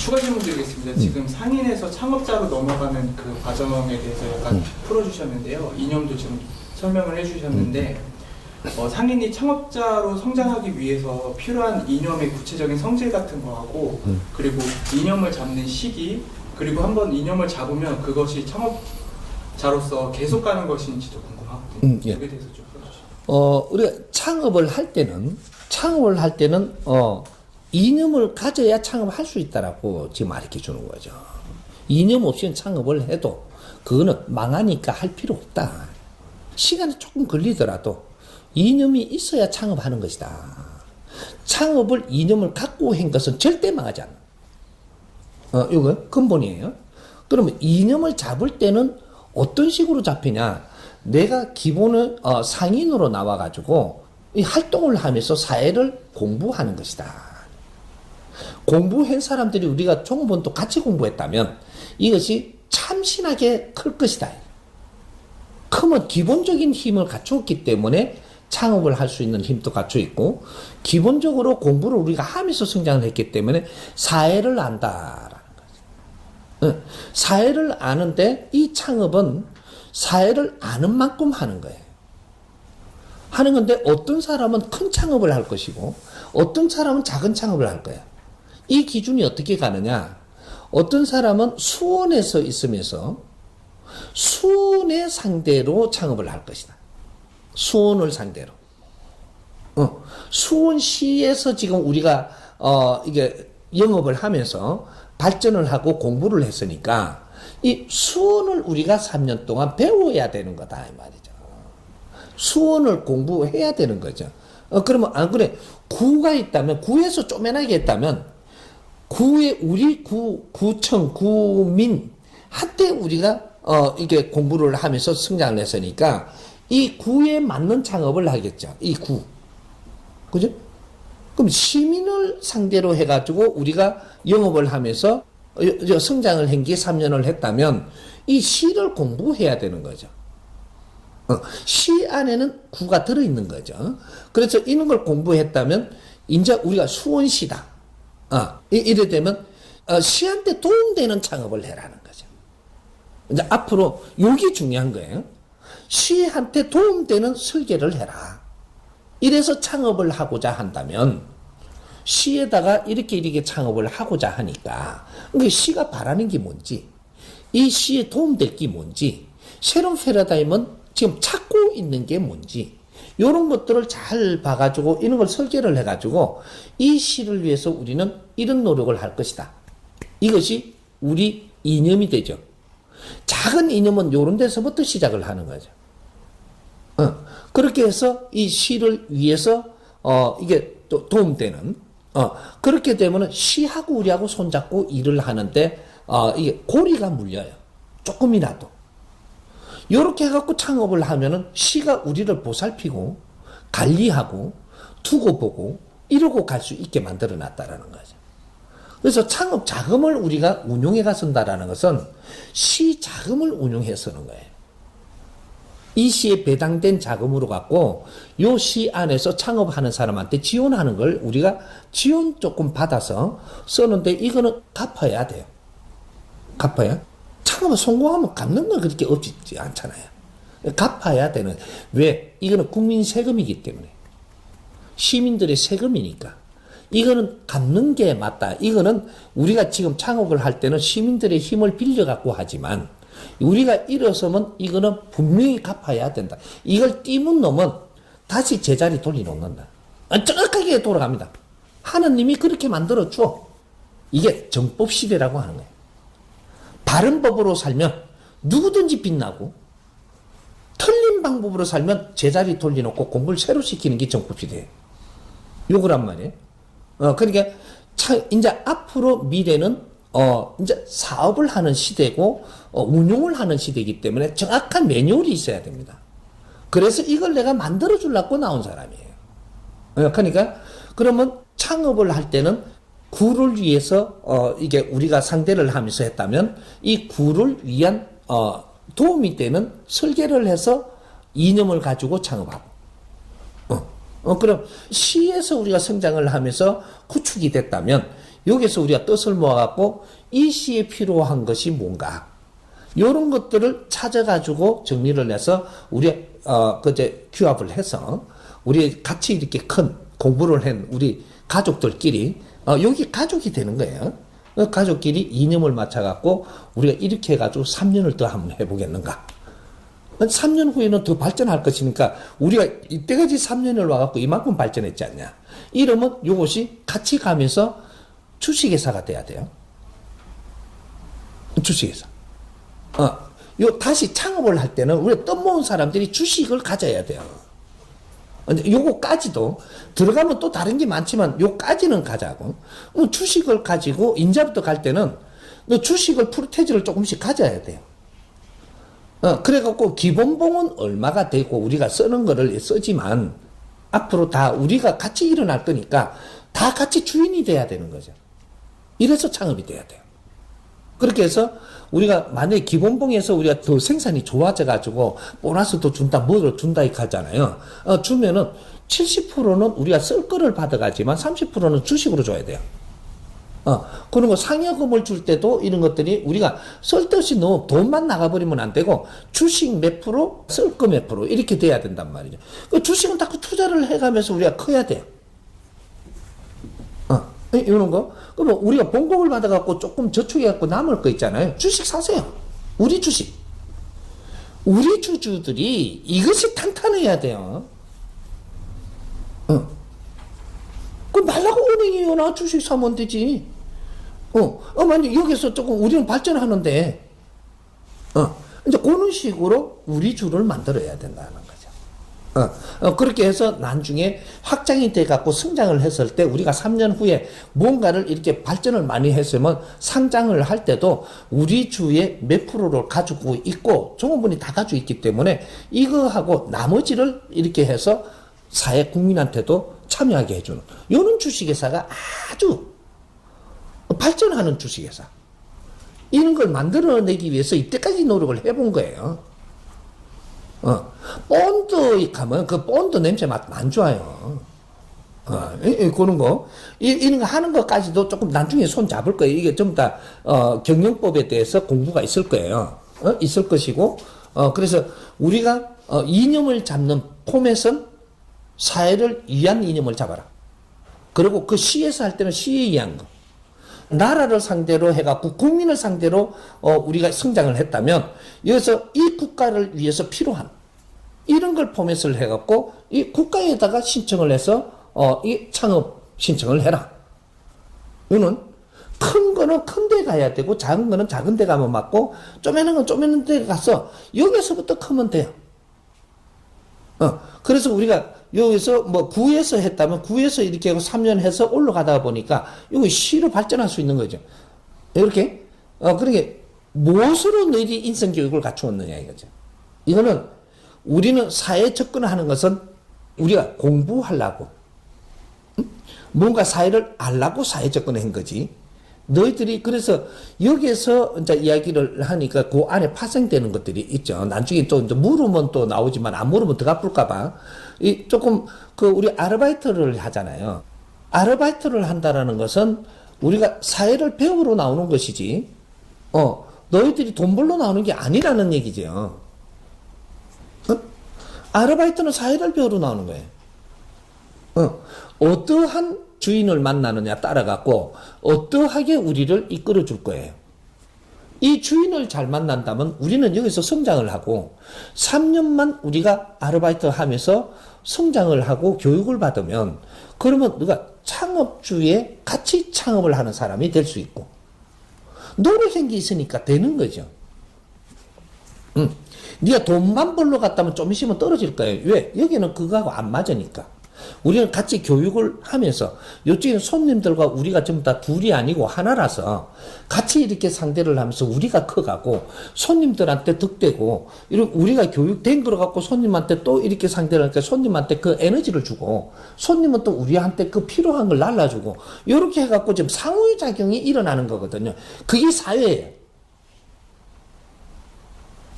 추가 질문 드리겠습니다. 지금 상인에서 창업자로 넘어가는 그 과정에 대해서 약간 음. 풀어주셨는데요. 이념도 지금 설명을 해주셨는데 어, 상인이 창업자로 성장하기 위해서 필요한 이념의 구체적인 성질 같은 거하고 음. 그리고 이념을 잡는 시기 그리고 한번 이념을 잡으면 그것이 창업자로서 계속 가는 것인지도 궁금하거든요. 음, 예. 그에 대해서 좀 풀어주시죠. 어, 우리가 창업을 할 때는, 창업을 할 때는, 어, 이념을 가져야 창업할 수 있다라고 지금 가르쳐 주는 거죠. 이념 없이는 창업을 해도, 그거는 망하니까 할 필요 없다. 시간이 조금 걸리더라도, 이념이 있어야 창업하는 것이다. 창업을 이념을 갖고 한 것은 절대 망하지 않아. 어, 이거 근본이에요. 그러면 이념을 잡을 때는 어떤 식으로 잡히냐? 내가 기본은 어, 상인으로 나와가지고 이 활동을 하면서 사회를 공부하는 것이다. 공부한 사람들이 우리가 종업원도 같이 공부했다면 이것이 참신하게 클 것이다. 크면 기본적인 힘을 갖추었기 때문에 창업을 할 수 있는 힘도 갖춰 있고 기본적으로 공부를 우리가 하면서 성장을 했기 때문에 사회를 안다라는 거죠. 응. 사회를 아는데 이 창업은 사회를 아는 만큼 하는 거예요. 하는 건데 어떤 사람은 큰 창업을 할 것이고 어떤 사람은 작은 창업을 할 거야. 이 기준이 어떻게 가느냐? 어떤 사람은 수원에서 있으면서 수원의 상대로 창업을 할 것이다. 수원을 상대로. 어, 수원시에서 지금 우리가 어, 이게 영업을 하면서 발전을 하고 공부를 했으니까 이 수원을 우리가 3년 동안 배워야 되는 거다 이 말이죠. 수원을 공부해야 되는 거죠. 어, 그러면 안 그래 구가 있다면 구에서 쪼매나게 했다면 구에 우리 구 구청 구민 한때 우리가 어 이게 공부를 하면서 성장을 했으니까 이 구에 맞는 창업을 하겠죠. 이 구. 그죠? 그럼 시민을 상대로 해가지고 우리가 영업을 하면서 어, 저 성장을 한 게 3년을 했다면 이 시를 공부해야 되는 거죠. 어, 시 안에는 구가 들어있는 거죠. 그래서 이런 걸 공부했다면 이제 우리가 수원시다. 어, 이- 이래 되면 어, 시한테 도움되는 창업을 해라는 거죠. 이제 앞으로 여기 중요한 거예요. 시한테 도움되는 설계를 해라. 이래서 창업을 하고자 한다면 시에다가 이렇게 이렇게 창업을 하고자 하니까 그 시가 바라는 게 뭔지 이 시에 도움될 게 뭔지 새로운 패러다임은 지금 찾고 있는 게 뭔지 이런 것들을 잘 봐가지고 이런 걸 설계를 해가지고 이 시를 위해서 우리는 이런 노력을 할 것이다. 이것이 우리 이념이 되죠. 작은 이념은 이런 데서부터 시작을 하는 거죠. 어, 그렇게 해서 이 시를 위해서 어, 이게 또 도움되는 어, 그렇게 되면은 시하고 우리하고 손잡고 일을 하는데 어, 이게 고리가 물려요. 조금이라도. 요렇게 해갖고 창업을 하면은 시가 우리를 보살피고 관리하고 두고 보고 이러고 갈 수 있게 만들어 놨다라는 거죠. 그래서 창업 자금을 우리가 운용해가 쓴다라는 것은 시 자금을 운용해 쓰는 거예요. 이 시에 배당된 자금으로 갖고 요 시 안에서 창업하는 사람한테 지원하는 걸 우리가 지원 조금 받아서 쓰는데 이거는 갚아야 돼요. 갚아야. 창업을 성공하면 갚는 건 그렇게 없지 않잖아요. 갚아야 되는. 왜? 이거는 국민 세금이기 때문에. 시민들의 세금이니까. 이거는 갚는 게 맞다. 이거는 우리가 지금 창업을 할 때는 시민들의 힘을 빌려갖고 하지만 우리가 일어서면 이거는 분명히 갚아야 된다. 이걸 띄문 놈은 다시 제자리 돌려놓는다. 아, 정확하게 돌아갑니다. 하느님이 그렇게 만들어 줘. 이게 정법 시대라고 하는 거예요. 바른 법으로 살면 누구든지 빛나고 틀린 방법으로 살면 제자리 돌려놓고 공부를 새로 시키는 게 정법 시대예요. 요거란 말이에요. 어, 그러니까 차, 이제 앞으로 미래는 어, 이제 사업을 하는 시대고 어, 운용을 하는 시대이기 때문에 정확한 매뉴얼이 있어야 됩니다. 그래서 이걸 내가 만들어 주려고 나온 사람이에요. 어, 그러니까 그러면 창업을 할 때는 구를 위해서 어, 이게 우리가 상대를 하면서 했다면 이 구를 위한 어, 도움이 되는 설계를 해서 이념을 가지고 창업하고. 어, 어, 그럼 시에서 우리가 성장을 하면서 구축이 됐다면 여기서 우리가 뜻을 모아갖고 이 시에 필요한 것이 뭔가. 이런 것들을 찾아가지고 정리를 해서 우리 어 그제 규합을 해서 우리 같이 이렇게 큰 공부를 한 우리 가족들끼리 어 여기 가족이 되는 거예요. 어, 가족끼리 이념을 맞춰갖고 우리가 이렇게 해가지고 3년을 더 한번 해보겠는가. 3년 후에는 더 발전할 것이니까 우리가 이때까지 3년을 와갖고 이만큼 발전했지 않냐. 이러면 이것이 같이 가면서 주식회사가 돼야 돼요. 주식회사. 어, 요 다시 창업을 할 때는 우리 뜻 모은 사람들이 주식을 가져야 돼요. 요거까지도 들어가면 또 다른 게 많지만 요까지는 가자고. 뭐 주식을 가지고 인자부터 갈 때는 그 주식을 프로테지를 조금씩 가져야 돼요. 어, 그래갖고 기본봉은 얼마가 되고 우리가 쓰는 거를 쓰지만 앞으로 다 우리가 같이 일어날 거니까 다 같이 주인이 돼야 되는 거죠. 이래서 창업이 돼야 돼요. 그렇게 해서 우리가 만약에 기본봉에서 우리가 더 생산이 좋아져 가지고 보너스도 준다, 뭐를 준다 이렇게 하잖아요. 어, 주면은 70%는 우리가 쓸 거를 받아가지만 30%는 주식으로 줘야 돼요. 어, 거 상여금을 줄 때도 이런 것들이 우리가 쓸데없이 너무 돈만 나가버리면 안 되고 주식 몇 프로, 쓸 거 몇 프로 이렇게 돼야 된단 말이죠. 그 주식은 자꾸 투자를 해가면서 우리가 커야 돼요. 어, 이- 이런 거. 그러면 우리가 봉급을 받아갖고 조금 저축해갖고 남을 거 있잖아요. 주식 사세요. 우리 주식. 우리 주주들이 이것이 탄탄해야 돼요. 어. 그 말라고 은행이요. 나 주식 사면 되지. 어, 어, 만약 여기서 조금 우리는 발전하는데, 어, 이제 그런 식으로 우리 주를 만들어야 된다는. 어, 어, 그렇게 해서 나중에 확장이 돼 갖고 성장을 했을 때 우리가 3년 후에 뭔가를 이렇게 발전을 많이 했으면 상장을 할 때도 우리 주의 몇 프로를 가지고 있고 종업원이 다 가지고 있기 때문에 이거하고 나머지를 이렇게 해서 사회 국민한테도 참여하게 해주는 이런 주식회사가 아주 발전하는 주식회사 이런 걸 만들어내기 위해서 이때까지 노력을 해본 거예요. 어, 본드 가면 그 본드 냄새 맛 안 좋아요. 어, 그런 거. 이, 이런 거 하는 것까지도 조금 나중에 손 잡을 거예요. 이게 좀 다, 어, 경영법에 대해서 공부가 있을 거예요. 어, 있을 것이고, 어, 그래서 우리가, 어, 이념을 잡는 포맷은 사회를 위한 이념을 잡아라. 그리고 그 시에서 할 때는 시에 의한 거. 나라를 상대로 해갖고 국민을 상대로 어, 우리가 성장을 했다면 여기서 이 국가를 위해서 필요한 이런 걸 포맷을 해갖고 이 국가에다가 신청을 해서 어, 이 창업 신청을 해라. 이거는 큰 거는 큰 데 가야 되고 작은 거는 작은 데 가면 맞고 쪼매는 건 쪼매는 데 가서 여기서부터 크면 돼요. 어, 그래서 우리가 여기서 뭐 구에서 했다면 구에서 이렇게 하고 3년 해서 올라가다 보니까 이거 시로 발전할 수 있는 거죠. 이렇게 어 그러게 무엇으로 너희들이 인성 교육을 갖추었느냐 이거죠. 이거는 우리는 사회 접근하는 것은 우리가 공부하려고 응? 뭔가 사회를 알라고 사회 접근한 거지. 너희들이 그래서 여기에서 이제 이야기를 하니까 그 안에 파생되는 것들이 있죠. 나중에 또 물으면 또 나오지만 안 물으면 더 갚을까봐 이 조금 그 우리 아르바이트를 하잖아요. 아르바이트를 한다라는 것은 우리가 사회를 배우러 나오는 것이지. 어 너희들이 돈 벌러 나오는 게 아니라는 얘기죠. 어? 아르바이트는 사회를 배우러 나오는 거예요. 어, 어떠한 주인을 만나느냐 따라갖고 어떠하게 우리를 이끌어 줄 거예요. 이 주인을 잘 만난다면 우리는 여기서 성장을 하고 3년만 우리가 아르바이트 하면서 성장을 하고 교육을 받으면 그러면 누가 창업주에 같이 창업을 하는 사람이 될 수 있고 노력한 게 있으니까 되는 거죠. 응. 네가 돈만 벌러 갔다면 좀 있으면 떨어질 거예요. 왜? 여기는 그거하고 안 맞으니까. 우리는 같이 교육을 하면서 요쪽에는 손님들과 우리가 전부 다 둘이 아니고 하나라서 같이 이렇게 상대를 하면서 우리가 커가고 손님들한테 득되고 이렇게 우리가 교육된 걸 갖고 손님한테 또 이렇게 상대를 하니까 손님한테 그 에너지를 주고 손님은 또 우리한테 그 필요한 걸 날라주고 이렇게 해갖고 지금 상호작용이 일어나는 거거든요. 그게 사회예요.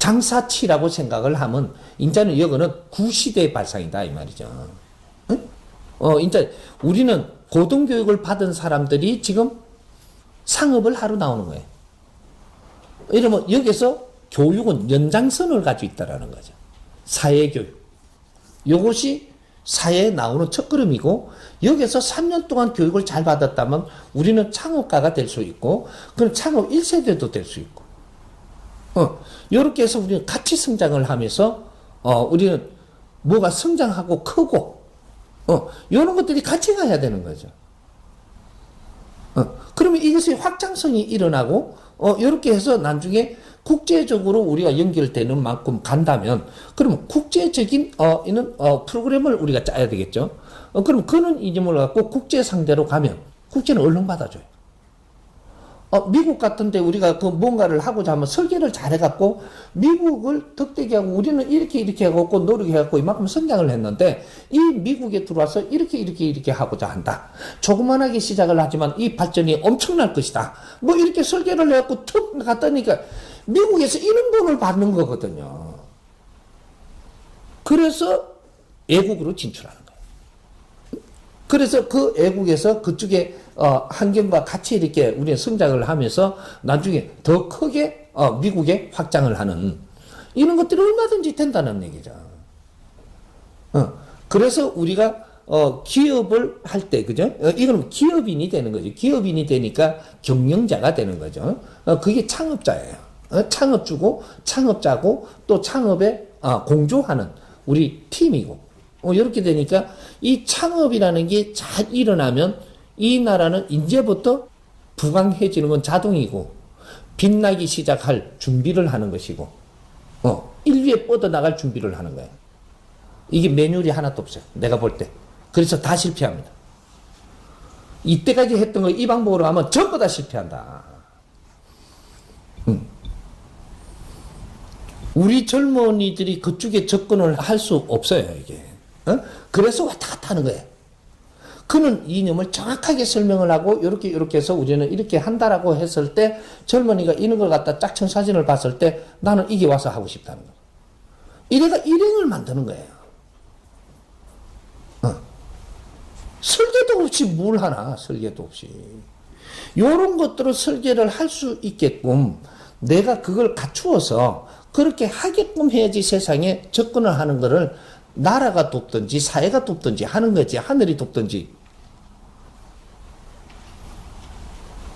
장사치라고 생각을 하면 인자는 이거는 구시대의 발상이다 이 말이죠. 응? 어, 인자 우리는 고등교육을 받은 사람들이 지금 창업을 하러 나오는 거예요. 이러면 여기서 교육은 연장선을 가지고 있다라는 거죠. 사회교육. 요것이 사회에 나오는 첫걸음이고 여기서 3년 동안 교육을 잘 받았다면 우리는 창업가가 될 수 있고 그럼 창업 1세대도 될 수 있고 어, 요렇게 해서 우리는 같이 성장을 하면서 어, 우리는 뭐가 성장하고 크고 어, 요런 것들이 같이 가야 되는 거죠. 어, 그러면 이것의 확장성이 일어나고, 어, 이렇게 해서 나중에 국제적으로 우리가 연결되는 만큼 간다면, 그러면 국제적인, 어, 이는, 어, 프로그램을 우리가 짜야 되겠죠. 어, 그럼 그는 이념을 갖고 국제 상대로 가면, 국제는 얼른 받아줘요. 어, 미국 같은데 우리가 그 뭔가를 하고자 하면 설계를 잘해갖고 미국을 덕대게 하고 우리는 이렇게 이렇게 해갖고 노력해갖고 이만큼 성장을 했는데 이 미국에 들어와서 이렇게 이렇게 이렇게 하고자 한다. 조그만하게 시작을 하지만 이 발전이 엄청날 것이다. 뭐 이렇게 설계를 해갖고 툭 갔다니까 미국에서 이런 돈을 받는 거거든요. 그래서 애국으로 진출하는 거예요. 그래서 그 애국에서 그쪽에 어, 환경과 같이 이렇게 우리가 성장을 하면서 나중에 더 크게 어, 미국에 확장을 하는 이런 것들이 얼마든지 된다는 얘기죠. 어, 그래서 우리가 어, 기업을 할 때, 그죠? 어, 이건 기업인이 되는 거죠. 기업인이 되니까 경영자가 되는 거죠. 어, 그게 창업자예요. 어, 창업주고, 창업자고, 또 창업에 어, 공조하는 우리 팀이고, 어, 이렇게 되니까 이 창업이라는 게 잘 일어나면 이 나라는 이제부터 부강해지는 건 자동이고, 빛나기 시작할 준비를 하는 것이고, 어, 인류에 뻗어나갈 준비를 하는 거예요. 이게 매뉴얼이 하나도 없어요. 내가 볼 때. 그래서 다 실패합니다. 이때까지 했던 거 이 방법으로 하면 전부 다 실패한다. 음. 우리 젊은이들이 그쪽에 접근을 할 수 없어요, 이게. 어? 그래서 왔다 갔다 하는 거예요. 그는 이념을 정확하게 설명을 하고 이렇게 이렇게 해서 우리는 이렇게 한다라고 했을 때 젊은이가 이런 걸 갖다 짝청 사진을 봤을 때 나는 이게 와서 하고 싶다는 거예요. 이래가 일행을 만드는 거예요. 어. 설계도 없이 뭘 하나, 설계도 없이. 요런 것들을 설계를 할 수 있게끔 내가 그걸 갖추어서 그렇게 하게끔 해야지 세상에 접근을 하는 거를 나라가 돕든지 사회가 돕든지 하는 거지 하늘이 돕든지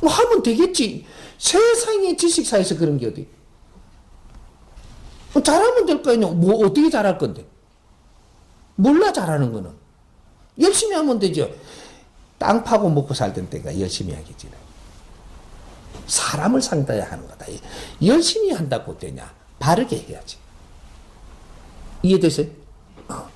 뭐 하면 되겠지. 세상에 지식사에서 그런 게 어디? 뭐 잘하면 될 거 아니야. 뭐 어떻게 잘할 건데? 몰라 잘하는 거는. 열심히 하면 되죠. 땅 파고 먹고 살던 때가 열심히 하겠지 사람을 상대해야 하는 거다. 열심히 한다고 되냐? 바르게 해야지. 이해되세요? 어.